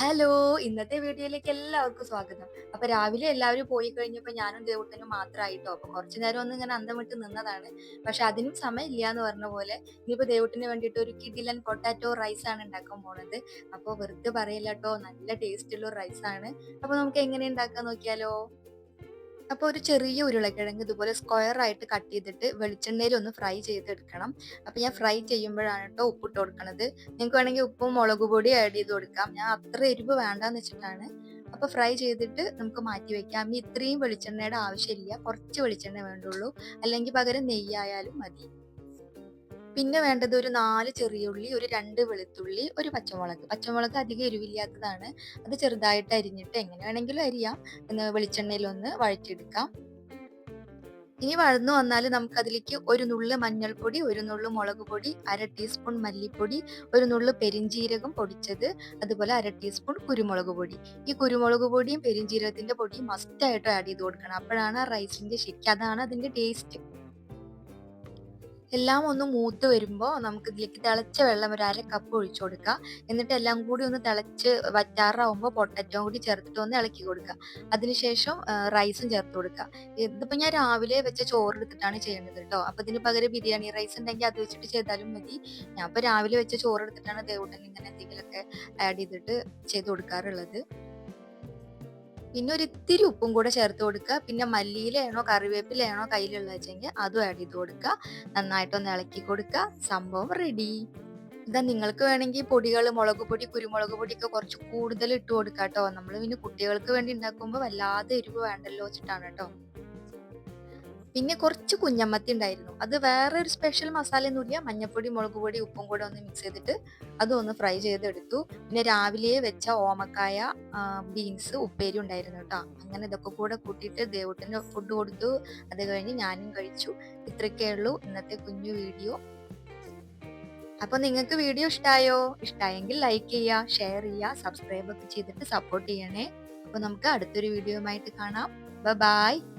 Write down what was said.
Hello! ഇന്നത്തെ വീഡിയോയിലേക്ക് എല്ലാവർക്കും സ്വാഗതം. അപ്പൊ രാവിലെ എല്ലാവരും പോയി കഴിഞ്ഞപ്പോ ഞാനും ദേവൂട്ടനും മാത്രമായിട്ടോ അപ്പൊ കുറച്ചു നേരം ഒന്നും ഇങ്ങനെ അന്തം വിട്ട് നിന്നതാണ്. പക്ഷെ അതിനും സമയമില്ല എന്ന് പറഞ്ഞ പോലെ ഇനിയിപ്പോ ദേവൂട്ടിന് വേണ്ടിയിട്ട് ഒരു കിഡിലൻ പൊട്ടാറ്റോ റൈസ് ആണ് ഉണ്ടാക്കാൻ പോണത്. അപ്പൊ വെറുതെ പറയല്ല ട്ടോ നല്ല ടേസ്റ്റുള്ള ഒരു റൈസ് ആണ്. അപ്പൊ നമുക്ക് എങ്ങനെ ഉണ്ടാക്കാൻ നോക്കിയാലോ? അപ്പൊ ഒരു ചെറിയ ഉരുളക്കിഴങ്ങ് ഇതുപോലെ സ്ക്വയർ ആയിട്ട് കട്ട് ചെയ്തിട്ട് വെളിച്ചെണ്ണയിൽ ഒന്ന് ഫ്രൈ ചെയ്തെടുക്കണം. അപ്പോൾ ഞാൻ ഫ്രൈ ചെയ്യുമ്പോഴാണ് കേട്ടോ ഉപ്പിട്ട് കൊടുക്കണത്. നിങ്ങൾക്ക് വേണമെങ്കിൽ ഉപ്പും മുളക് പൊടി ആഡ് ചെയ്ത് കൊടുക്കാം. ഞാൻ അത്ര എരിവ് വേണ്ടാന്ന് വെച്ചിട്ടാണ്. അപ്പൊ ഫ്രൈ ചെയ്തിട്ട് നമുക്ക് മാറ്റി വെക്കാം. ഇത്രയും വെളിച്ചെണ്ണയുടെ ആവശ്യമില്ല. കുറച്ച് വെളിച്ചെണ്ണ വേണ്ടുള്ളൂ. അല്ലെങ്കിൽ പകരം നെയ്യായാലും മതി. പിന്നെ വേണ്ടത് ഒരു നാല് ചെറിയ ഉള്ളി ഒരു രണ്ട് വെളുത്തുള്ളി, ഒരു പച്ചമുളക്. പച്ചമുളക് അധികം എരിവില്ലാത്തതാണ്. അത് ചെറുതായിട്ട് അരിഞ്ഞിട്ട് എങ്ങനെ വേണമെങ്കിലും അരിയാം. ഒന്ന് വെളിച്ചെണ്ണയിലൊന്ന് വഴറ്റിയെടുക്കാം. ഇനി വഴന്നു വന്നാൽ നമുക്കതിലേക്ക് ഒരു നുള്ള് മഞ്ഞൾപ്പൊടി, ഒരു നുള്ള് മുളക് പൊടി, അര ടീസ്പൂൺ മല്ലിപ്പൊടി, ഒരു നുള്ള് പെരിഞ്ജീരകം പൊടിച്ചത്, അതുപോലെ അര ടീസ്പൂൺ കുരുമുളക് പൊടി. ഈ കുരുമുളക് പൊടിയും പെരിഞ്ചീരകത്തിന്റെ പൊടിയും മസ്റ്റായിട്ടും ആഡ് ചെയ്ത് കൊടുക്കണം. അപ്പോഴാണ് ആ റൈസിന്റെ ശരിക്കും അതാണ് അതിന്റെ ടേസ്റ്റ്. എല്ലാം ഒന്ന് മൂത്ത് വരുമ്പോൾ നമുക്ക് ഇതിലേക്ക് തിളച്ച വെള്ളം ഒരു അര കപ്പ് ഒഴിച്ചു കൊടുക്കുക. എന്നിട്ട് എല്ലാം കൂടി ഒന്ന് തിളച്ച് വറ്റാറാവുമ്പോൾ പൊട്ടറ്റോ കൂടി ചേർത്തിട്ട് ഒന്ന് ഇളക്കി കൊടുക്കുക. അതിനുശേഷം റൈസും ചേർത്ത് കൊടുക്കുക. ഇതിപ്പോൾ ഞാൻ രാവിലെ വെച്ച ചോറ് എടുത്തിട്ടാണ് ചെയ്യുന്നത് കേട്ടോ. അപ്പോൾ ഇതിന് പകരം ബിരിയാണി റൈസ് ഉണ്ടെങ്കിൽ അത് വെച്ചിട്ട് ചെയ്താലും മതി. ഞാൻ ഇപ്പോൾ രാവിലെ വെച്ച ചോറ് എടുത്തിട്ടാണ് ദേവുട്ടന് ഇങ്ങനെ എന്തെങ്കിലുമൊക്കെ ആഡ് ചെയ്തിട്ട് ചെയ്ത് കൊടുക്കാറുള്ളത്. പിന്നെ ഒരു ഇത്തിരി ഉപ്പും കൂടെ ചേർത്ത് കൊടുക്കുക. പിന്നെ മല്ലിയിലയാണോ കറിവേപ്പിലയാണോ കയ്യിലുള്ള വെച്ചെങ്കിൽ അതും ആഡ് ചെയ്ത് കൊടുക്കുക. നന്നായിട്ടൊന്ന് ഇളക്കി കൊടുക്കുക. സംഭവം റെഡി. ഇതാ നിങ്ങൾക്ക് വേണമെങ്കിൽ പൊടികൾ മുളക് പൊടി, കുരുമുളക് പൊടിയൊക്കെ കുറച്ച് കൂടുതൽ ഇട്ട് കൊടുക്കാം കേട്ടോ നമ്മൾ പിന്നെ കുട്ടികൾക്ക് വേണ്ടി ഉണ്ടാക്കുമ്പോൾ വല്ലാതെ എരിവ് വേണ്ടല്ലോ വെച്ചിട്ടാണ് ട്ടോ. പിന്നെ കുറച്ച് കുഞ്ഞമ്മത്തി ഉണ്ടായിരുന്നു. അത് വേറെ ഒരു സ്പെഷ്യൽ മസാല മസാലയൊന്നുമില്ല. മഞ്ഞപ്പൊടി മുളക് പൊടി, ഉപ്പും കൂടെ ഒന്ന് മിക്സ് ചെയ്തിട്ട് അത് ഒന്ന് ഫ്രൈ ചെയ്തെടുത്തു. പിന്നെ രാവിലെ വെച്ച ഓമക്കായ, ബീൻസ് ഉപ്പേരി ഉണ്ടായിരുന്നു കേട്ടോ അങ്ങനെ ഇതൊക്കെ കൂടെ കൂട്ടിയിട്ട് ദേവുട്ടന് ഫുഡ് കൊടുത്തു. അത് കഴിഞ്ഞ് ഞാനും കഴിച്ചു. ഇത്രയൊക്കെ ഉള്ളൂ ഇന്നത്തെ കുഞ്ഞു വീഡിയോ. അപ്പൊ നിങ്ങൾക്ക് വീഡിയോ ഇഷ്ടായോ? ഇഷ്ടായെങ്കിൽ ലൈക്ക് ചെയ്യുക, ഷെയർ ചെയ്യുക, സബ്സ്ക്രൈബ് ഒക്കെ ചെയ്തിട്ട് സപ്പോർട്ട് ചെയ്യണേ. അപ്പൊ നമുക്ക് അടുത്തൊരു വീഡിയോയുമായിട്ട് കാണാം. ബൈ.